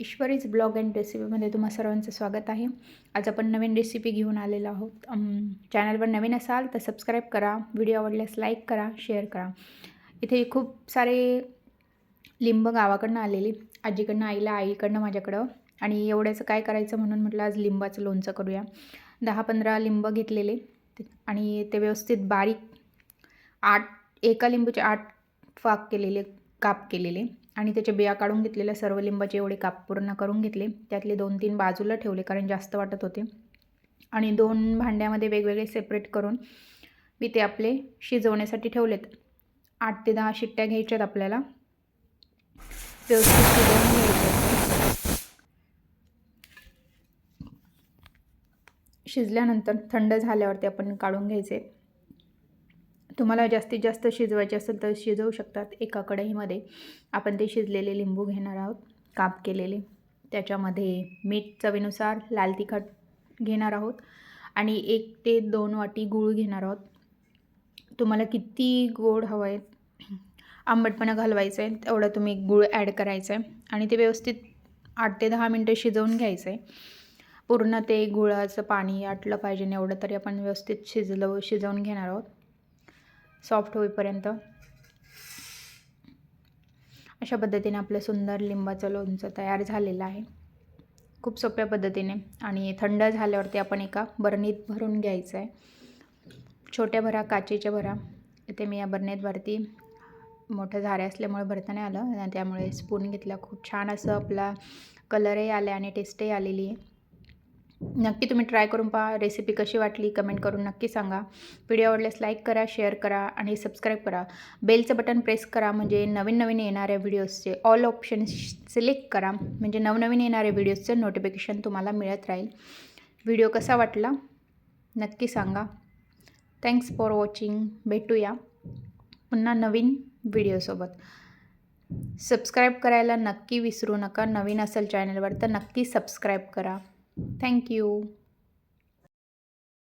ईश्वरीज blog and रेसिपीमध्ये तुम्हा सर्वांचं स्वागत आहे. आज आपण नवीन रेसिपी घेऊन आलेलो आहोत. चॅनलवर नवीन असाल तर सबस्क्राईब करा व्हिडिओ आवडल्यास लाईक करा शेअर करा. इथे खूप सारे लिंब गावाकडनं आलेली. आजीकडनं आईला आईकडनं माझ्याकडं. आणि एवढ्याचं काय करायचं म्हणून म्हटलं आज लिंबाचं लोणचं करूया. दहा पंधरा लिंब घेतलेले. आणि ते व्यवस्थित बारीक आठ एका लिंबूचे आठ फाक केलेले. काप केलेले आणि त्याचे बिया काढून घेतलेल्या सर्व लिंबाचे एवढे काप पूर्ण करून घेतले. त्यातले दोन तीन बाजूला ठेवले कारण जास्त वाटत होते. आणि दोन भांड्यामध्ये वेगवेगळे सेपरेट करून मी ते आपले शिजवण्यासाठी ठेवलेत. आठ ते दहा शिट्ट्या घ्यायच्यात आपल्याला. व्यवस्थित शिजवून घ्यायचे. शिजल्यानंतर थंड झाल्यावरती आपण काढून घ्यायचे. तुम्हाला जास्तीत जास्त शिजवायचे असेल तर शिजवू शकतात एका कढईमध्ये. आपण ते शिजलेले लिंबू घेणार आहोत काप केलेले. त्याच्यामध्ये मीठ चवीनुसार लाल तिखट घेणार आहोत आणि एक ते दोन वाटी गूळ घेणार आहोत. तुम्हाला किती गोड हवं आहे आंबटपणा घालवायचं आहे तेवढं तुम्ही गूळ ॲड करायचं आहे आणि ते व्यवस्थित आठ ते दहा मिनटं शिजवून घ्यायचं आहे. पूर्ण ते गुळाचं पाणी आटलं पाहिजे एवढं तरी आपण व्यवस्थित शिजलं शिजवून घेणार आहोत. सॉफ्ट होईपर्यंत. अशा पद्धतीने आपलं सुंदर लिंबाचं लोणचं तयार झालेलं आहे. खूप सोप्या पद्धतीने आणि थंड झाल्यावरती आपण एका बरणीत भरून घ्यायचं आहे छोट्या भरा काचेच्या भरा. इथे मी या बरणीतवरती मोठं झारे असल्यामुळे भरता नाही आलं. आणि त्यामुळे स्पून घेतला. खूप छान असं आपला कलरही आले आणि टेस्टही आलेली आहे. नक्की तुम्ही ट्राय करून पहा. रेसिपी कशी वाटली कमेंट करून नक्की सांगा. व्हिडिओ आवडल्यास लाईक करा शेअर करा आणि सबस्क्राईब करा. बेलचं बटन प्रेस करा म्हणजे नवीन नवीन येणाऱ्या व्हिडिओजचे ऑल ऑप्शन सिलेक्ट करा. म्हणजे नवनवीन येणाऱ्या व्हिडिओजचं नोटिफिकेशन तुम्हाला मिळत राहील. व्हिडिओ कसा वाटला? नक्की सांगा. थँक्स फॉर वॉचिंग भेटूया पुन्हा नवीन व्हिडिओसोबत सबस्क्राईब करायला नक्की विसरू नका. नवीन असेल चॅनलवर तर नक्की सबस्क्राईब करा. Thank you.